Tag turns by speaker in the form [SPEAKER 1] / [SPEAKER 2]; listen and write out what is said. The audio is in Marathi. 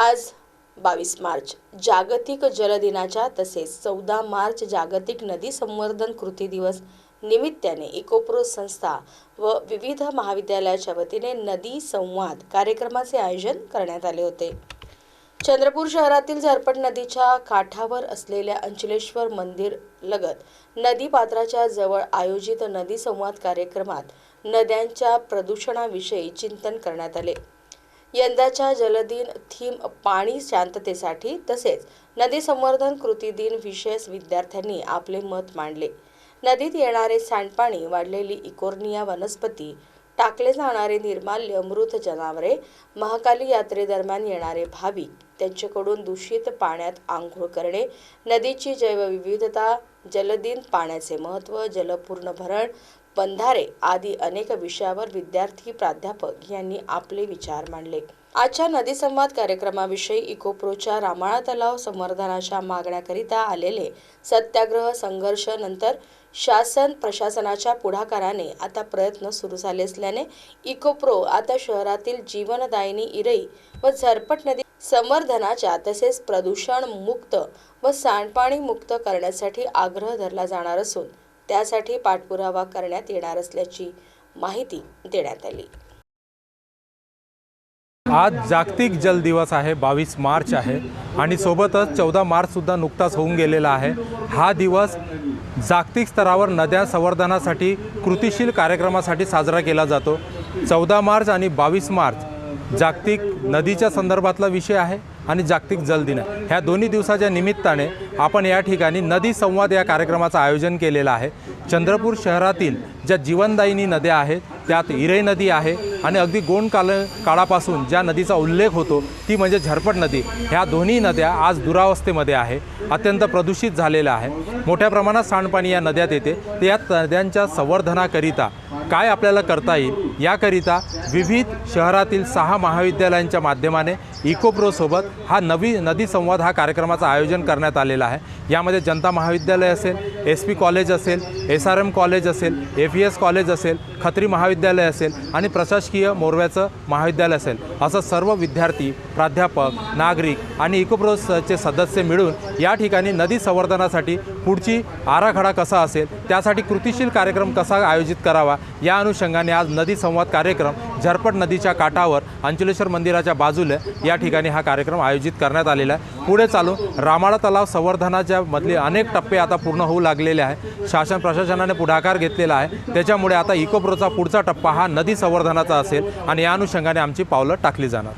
[SPEAKER 1] आज बावीस मार्च. जागतिक जल दिनाच्या तसेच चौदा मार्च जागतिक नदी संवर्धन कृती दिवस निमित्ताने इकोप्रो संस्था व विविध महाविद्यालयाच्या वतीने नदी संवाद कार्यक्रमाचे आयोजन करण्यात आले होते. चंद्रपूर शहरातील झरपट नदीच्या काठावर असलेल्या अंचलेश्वर मंदिर लगत नदी पात्राच्या जवळ आयोजित नदी संवाद कार्यक्रमात नद्यांच्या प्रदूषणाविषयी चिंतन करण्यात आले. यंदाच्या जलदिन थीम पाणी शांततेसाठी तसेच नदी संवर्धन कृती दिन विशेष विद्यार्थ्यांनी आपले मत मांडले. नदीत येणारे सांडपाणी वाढलेली इकोर्निया वनस्पती टाकले जाणारे निर्माल्य मृत जनावरे महाकाली यात्रेदरम्यान येणारे भाविक त्यांच्याकडून दूषित पाण्यात आंघोळ करणे नदीची जैवविविधता जलदिन पाण्याचे महत्त्व जलपूर्ण भरण बंधारे आदी अनेक विषयावर विद्यार्थी प्राध्यापक यांनी आपले विचार मांडले. आजच्या नदी संवाद कार्यक्रमाविषयी इकोप्रोच्या रामाळा तलाव संवर्धनाच्या मागण्याकरिता आलेले सत्याग्रह संघर्ष नंतर शासन प्रशासनाच्या पुढाकाराने आता प्रयत्न सुरू झाले असल्याने इकोप्रो आता शहरातील जीवनदायिनी इरई व झरपट नदी संवर्धनाच्या तसेच प्रदूषण मुक्त व सांडपाणी मुक्त करण्यासाठी आग्रह धरला जाणार असून त्यासाठी पाठपुरावा करण्यात येणार असल्याची माहिती देण्यात आली.
[SPEAKER 2] आज जागतिक जल दिवस आहे बावीस मार्च आहे आणि सोबतच चौदा मार्चसुद्धा नुकताच होऊन गेलेला आहे. हा दिवस जागतिक स्तरावर नद्या संवर्धनासाठी कृतिशील कार्यक्रमासाठी साजरा केला जातो. चौदा मार्च आणि बावीस मार्च जागतिक नदीच्या संदर्भातला विषय आहे आणि जागतिक जल दिन ह्या दोन्ही दिवसाच्या निमित्ताने आपण या ठिकाणी नदी संवाद या कार्यक्रमाचं आयोजन केलेलं आहे. चंद्रपूर शहरातील ज्या जीवनदायिनी नद्या आहेत त्यात इरे नदी आहे आणि अगदी गोंड काल काळापासून ज्या नदीचा उल्लेख होतो ती म्हणजे झरपट नदी. ह्या दोन्ही नद्या आज दुरावस्थेमध्ये आहे अत्यंत प्रदूषित झालेल्या आहे. मोठ्या प्रमाणात सांडपाणी या नद्यात येते. तर या नद्यांच्या संवर्धनाकरिता काय आपल्याला करता येईल? याकरिता विविध शहरातील सहा महाविद्यालयांच्या माध्यमाने इकोप्रोसोबत हा नवी नदी संवाद हा कार्यक्रमाचं आयोजन करण्यात आलेला आहे. यामध्ये जनता महाविद्यालय असेल एस पी कॉलेज असेल एस आर एम कॉलेज असेल एफ ई एस कॉलेज असेल खत्री महाविद्यालय असेल आणि प्रशासकीय मोरव्याचं महाविद्यालय असेल. असं सर्व विद्यार्थी प्राध्यापक नागरिक आणि इकोप्रोसचे सदस्य मिळून या ठिकाणी नदी संवर्धनासाठी पुढची आराखडा कसा असेल त्यासाठी कृतिशील कार्यक्रम कसा आयोजित करावा या अनुषंगाने आज नदी संवाद कार्यक्रम झरपट नदीच्या काठावर अंचलेश्वर मंदिराच्या बाजूला या ठिकाणी हा कार्यक्रम आयोजित करण्यात आलेला आहे. पुढे चालून रामाळा तलाव संवर्धनाच्या मधले अनेक टप्पे आता पूर्ण होऊ लागलेले आहे. शासन प्रशासनाने पुढाकार घेतलेला आहे. त्याच्यामुळे आता इकोप्रोचा पुढचा टप्पा हा नदी संवर्धनाचा असेल आणि या अनुषंगाने आमची पावलं टाकली जाणार.